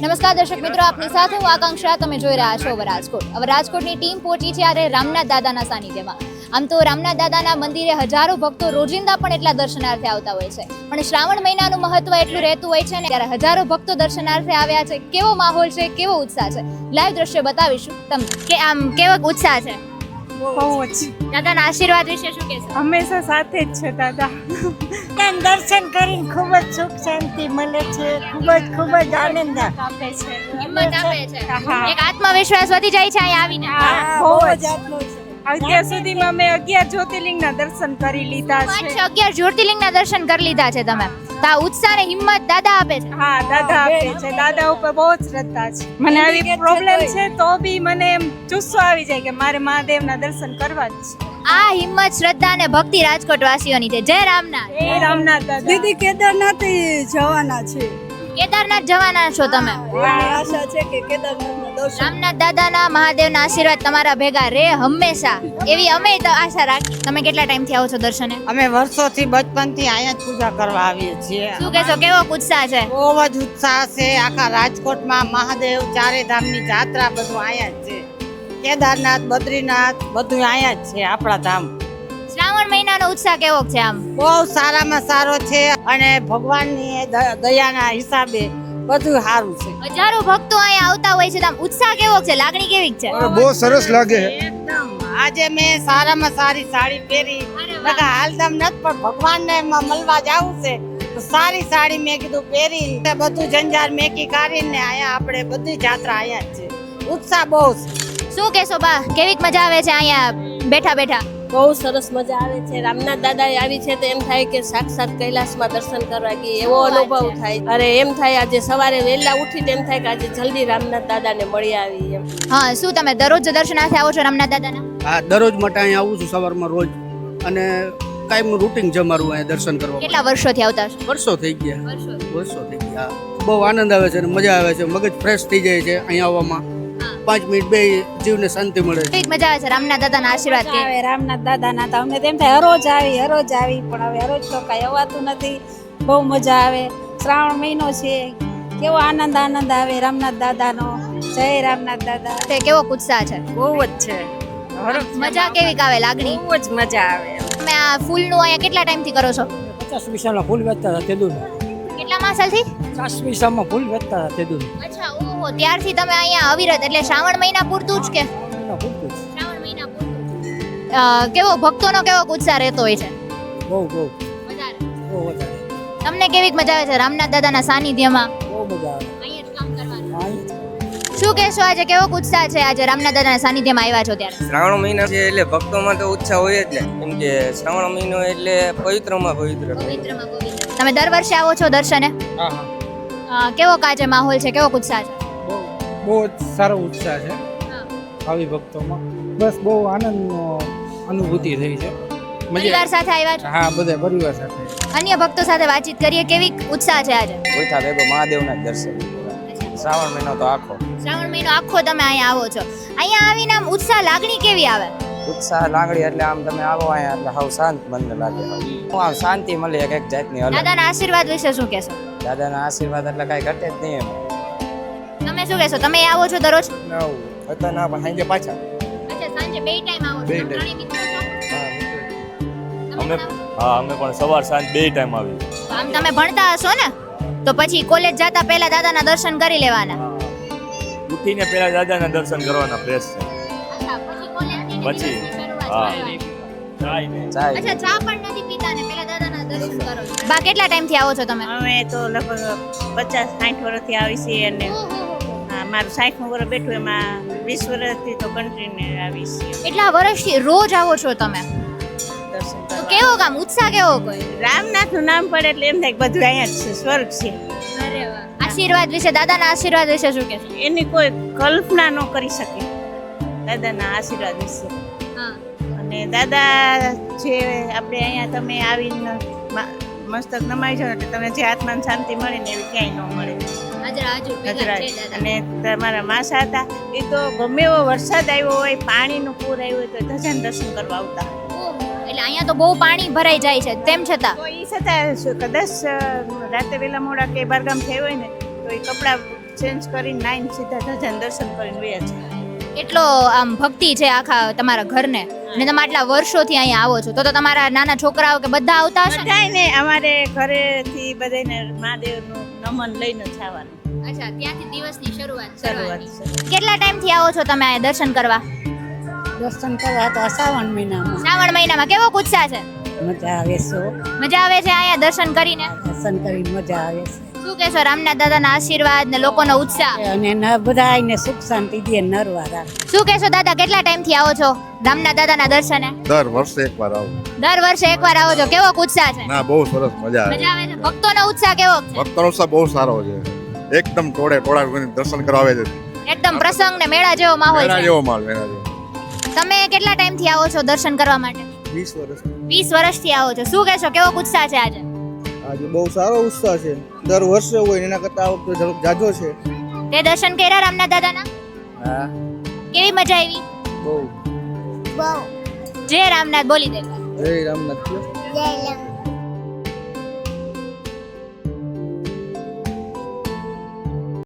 નમસ્કાર દર્શક મિત્રો, આપની સાથે હું આકાંક્ષા, તમે જોઈ રહ્યા છો રાજકોટ હવે રાજકોટની ટીમ પહોંચી છે આજે રામનાથ દાદાના સાનિધ્યમાં. આમ તો રામનાથ દાદાના મંદિરે હજારો ભક્તો રોજિંદા પણ એટલા દર્શનાર્થે આવતા હોય છે. પણ શ્રાવણ મહિનાનું મહત્વ એટલું રહેતું હોય છે ને, ત્યારે હજારો ભક્તો દર્શનાર્થે આવ્યા છે. કેવો માહોલ છે, કેવો ઉત્સાહ છે? લાઈવ દ્રશ્ય બતાવીશું તમને. કે આમ કેવો ઉત્સાહ છે? બહુ જ. દાદાના આશીર્વાદ વિશે શું કહેશો? હંમેશા સાથે જ છે દાદા. ત્યાં દર્શન કરીને ખૂબ જ સુખ શાંતિ મળે છે ખૂબ જ ખૂબ જ આનંદ આપે છે હિંમત આપે છે. એક આત્મવિશ્વાસ વધી જાય છે અહીં આવીને. બહુ જ. અત્યાર સુધીમાં મેં અગિયાર જ્યોતિર્લિંગના દર્શન કરી લીધા છે. અગિયાર જ્યોતિર્લિંગના દર્શન કરી લીધા છે તમે. તો આ ઉત્સાહ ને હિંમત દાદા આપે છે. હા દાદા આપે છે. દાદા ઉપર બહુ જ શ્રદ્ધા છે. મને આવી પ્રોબ્લેમ છે તો બી મને એમ જુસ્સો આવી જાય કે મારે મહાદેવના દર્શન કરવા જ છે. આ હિંમત શ્રદ્ધા ને ભક્તિ રાજકોટ વાસીઓની છે. જય રામનાથ. જય રામનાથ દાદા. દીદી કેદારનાથ જવાના છે. કેદારનાથ જવાના છો તમે? એવી આશા છે કે કેદારનાથના રામનાથ દાદાના મહાદેવના આશીર્વાદ તમારા ભેગા રે હંમેશા. એવી અમે તો આશા રાખી તમે કેટલા ટાઈમથી આવો છો દર્શને? અમે વર્ષોથી બચપનથી અહીંયા જ પૂજા કરવા આવીએ છીએ. શું કહેશો કેવો ઉત્સાહ છે? બહુ જ ઉત્સાહ છે. આખા રાજકોટમાં મહાદેવ ચારે ધામની જાત્રા બધું અહીંયા જ છે. કેદારનાથ બદ્રીનાથ બધું અહીંયા જ છે આપણા ધામ. શ્રાવણ મહિનાનો ઉત્સાહ કેવો છે આમ? બહુ સારામાં સારો છે અને ભગવાનની દયાના હિસાબે બધું સારું છે. હજારો ભક્તો અહીંયા આવતા હોય છે આમ ઉત્સાહ કેવો છે? લાગણી કેવી છે? બહુ સરસ લાગે. આજે મેં સારામાં સારી સાડી પહેરી. હાલ તમ નથી પણ ભગવાનને મ- મળવા જાવું છે. સારી સાડી મેં કીધું પહેરી. તે બધું જંજાર મેકી કાઢીને આયા આપણે બધી જાત્રા આયા છે. ઉત્સાહ બહુ છે. શું કેશો બા? કેવી મજા આવે છે અહીંયા બેઠા બેઠા? બહુ સરસ મજા આવે છે. રામનાથ દાદા આવી છે તો એમ થાય કે સાક્ષાત કૈલાસમાં દર્શન કરવા ગઈ. એવો અનુભવ થાય. અરે એમ થાય આજે સવારે વહેલા ઉઠીને એમ થાય કે આજે જલ્દી રામનાથ દાદાને મળી આવી એમ. હા શું તમે દરરોજ દર્શનાર્થે આવો છો રામનાથ દાદાના? હા દરરોજ માટે અહીંયા આવું છું સવારમાં રોજ. અને કાયમ રૂટિન છે મારું અહીંયા દર્શન કરવા કેટલા વર્ષોથી આવતા છો વર્ષો થઈ ગયા. વર્ષો. વર્ષો થઈ ગયા. બહુ આનંદ આવે છે અને મજા આવે છે. મગજ ફ્રેશ થઈ જાય છે અહીંયા આવવામાં. પાંચ મિનિટ બે જીવને શાંતિ મળે છે. કેવીક મજા આવે છે રામનાથ દાદાના આશીર્વાદ કે આવે રામનાથ દાદાના તો અમને તેમ થાય હરોજ આવી હરોજ આવી પણ હવે હરોજ તો કાંઈ અવાતું નથી. બહુ મજા આવે. શ્રાવણ મહિનો છે. કેવો આનંદ આનંદ આવે રામનાથ દાદાનો. જય રામનાથ દાદા. તે કેવો ઉત્સાહ છે? બહુ જ છે. મજા કેવી આવે લાગણી? બહુ જ મજા આવે. તમે આ ફૂલનું અહીંયા કેટલા ટાઈમથી કરો છો? પચાસ પૈસાના ફૂલ વેચતા હતા તેદું કેટલા સાલથી પચાસ પૈસામાં ફૂલ વેચતા હતા તેદું અચ્છા ઓહો ત્યારથી તમે અહીંયા અવિરત એટલે શ્રાવણ મહિના પૂરતું જ કે. શ્રાવણ મહિના પૂરતું કેવો ભક્તોનો કેવો ઉત્સાહ રહેતો હોય છે? બહુ બહુ. વધારે બહુ વધારે તમને કેવી મજા આવે છે રામનાથ દાદાના સાનિધ્યમાં? બહુ મજા આવે. શું કહેશો આજે? કેવો ઉત્સાહ છે આજે રામનાથ દાદાના સાનિધ્યમાં આવ્યા છો ત્યારે? શ્રાવણ મહિના છે એટલે ભક્તોમાં તો ઉત્સાહ હોય જ ને. કેમ કે શ્રાવણ મહિનો એટલે પવિત્રમાં પવિત્ર. પવિત્રમાં પવિત્ર. તમે દર વર્ષે આવો છો દર્શને? હા હા. કેવો કાજે માહોલ છે? કેવો ઉત્સાહ છે? બહુ જ સારો ઉત્સાહ છે આવી ભક્તોમાં. બસ બહુ આનંદનો અનુભૂતિ થઈ છે. પરિવાર સાથે આવ્યા છો? હા બધા પરિવાર સાથે. અન્ય ભક્તો સાથે વાતચીત કરીએ કેવી ઉત્સાહ છે આજે? ગોઠા ભેગો મહાદેવના દર્શન. શ્રાવણ મહિનો તો આખો. શ્રાવણ મહિનો આખો તમે અહીંયા આવો છો. અહીંયા આવીને આમ ઉત્સાહ લાગણી કેવી આવે? ઉત્સાહ લાગણી એટલે આમ તમે આવો અહીંયા એટલે હાવ શાંત મનને લાગે. હું આમ શાંતિ મળે એક એક જાતની અલગ. દાદાના આશીર્વાદ વિશે શું કહેશો? દાદાના આશીર્વાદ એટલે કાંઈ ઘટે જ નહીં એમ. તમે શું કહેશો? તમે આવો છો દરરોજ? હતા ના પણ સાંજે પાછા. અચ્છા સાંજે બે ટાઈમ આવો છો. બે time. અમે હા અમે પણ સવાર સાંજ બે ટાઈમ આવી આમ તમે ભણતા હશો ને તો પછી કોલેજ જતા પહેલા દાદાના દર્શન કરી લેવાના. ઉઠીને પહેલા દાદાના દર્શન કરવાના ફ્રેશ છે. પછી ને હા. ચાય ને. ચાય અચ્છા ચા પણ નથી પીતા ને પહેલા દાદાના દર્શન કરો. બા કેટલા ટાઈમથી આવો છો તમે? અમે તો લગભગ પચાસ સાઠ વર્ષથી આવી છીએ અને મારું સાઠમું વર્ષ બેઠું એમાં વીસ વર્ષથી તો કન્ટિન્યુ આવી એટલા વર્ષથી રોજ આવો છો તમે? તો કેવો કામ ઉત્સાહ કેવો કોઈ? રામનાથનું નામ પડે એટલે એમ થાય કે બધું અહીંયા જ છે સ્વર્ગ છે. આશીર્વાદ વિશે દાદાના આશીર્વાદ વિશે શું કે એની કોઈ કલ્પના ન કરી શકે દાદાના આશીર્વાદ વિશે. હા. અને દાદા જે આપણે અહીંયા તમે આવીને મસ્તક નમાઈ જાઓ એટલે તમને જે આત્માને શાંતિ મળે ને એવી ક્યાંય ન મળે. અને તમારા માસા હતા. એ તો ગમે એવો વરસાદ આવ્યો હોય પાણીનું પૂર આવ્યું હોય તો ધજાન દર્શન કરવા આવતા. એટલે અહીંયા તો બહુ પાણી ભરાઈ જાય છે તેમ છતાં. તો એ છતાં કદાચ રાતે વેલા મોડા કે બારગામ થયા હોય ને તો એ કપડાં ચેન્જ કરીને નાઈન સીધા ધજન દર્શન કરીને વયા છે કેટલો આમ ભક્તિ છે આખા તમારા ઘરને. અને તમે આટલા વર્ષોથી અહીંયા આવો છો તો તો તમારા નાના છોકરાઓ કે બધા આવતા હશે? ને અમારે ઘરેથી બધાને મહાદેવનું નમન લઈને જ આવવાનું. અચ્છા ત્યાંથી દિવસની શરૂઆત શરૂઆત કેટલા ટાઈમથી આવો છો તમે અહીંયા દર્શન કરવા? દર્શન કરવા તો શ્રાવણ મહિનામાં. શ્રાવણ મહિનામાં કેવો ઉત્સાહ છે? મજા આવે છે મજા આવે છે અહીંયા દર્શન કરીને? દર્શન કરીને મજા આવે છે. શું કહેશો રામનાથ દાદાના આશીર્વાદ ને લોકોનો ઉત્સાહ? અને બધા આઈને સુખ શાંતિ દે નરવા રાખે. શું કહેશો દાદા કેટલા ટાઈમથી આવો છો રામનાથ દાદાના દર્શને? દર વર્ષે એકવાર આવો. દર વર્ષે એકવાર આવો છો. કેવો ઉત્સાહ છે? ના બહુ સરસ મજા આવે. મજા આવે છે? ભક્તોનો ઉત્સાહ કેવો છે? ભક્તનો ઉત્સાહ બહુ સારો છે. એકદમ ટોળે ટોળા દર્શન કરાવે છે. એકદમ પ્રસંગ ને મેળા જેવો માહોલ મેળા જેવો માહોલ મેળા જેવો. તમે કેટલા ટાઈમથી આવો છો દર્શન કરવા માટે? વીસ વર્ષ વીસ વર્ષથી આવો છો. શું કહેશો કેવો ઉત્સાહ છે આજે? આજે બહુ સારો ઉત્સાહ છે. દર વર્ષે હોય એના કરતા આ વખતે જરાક જાજો છે. તે દર્શન કર્યા રામનાથ દાદાના? હા. કેવી મજા આવી? બહુ. જય રામનાથ બોલી દે. જય રામનાથ.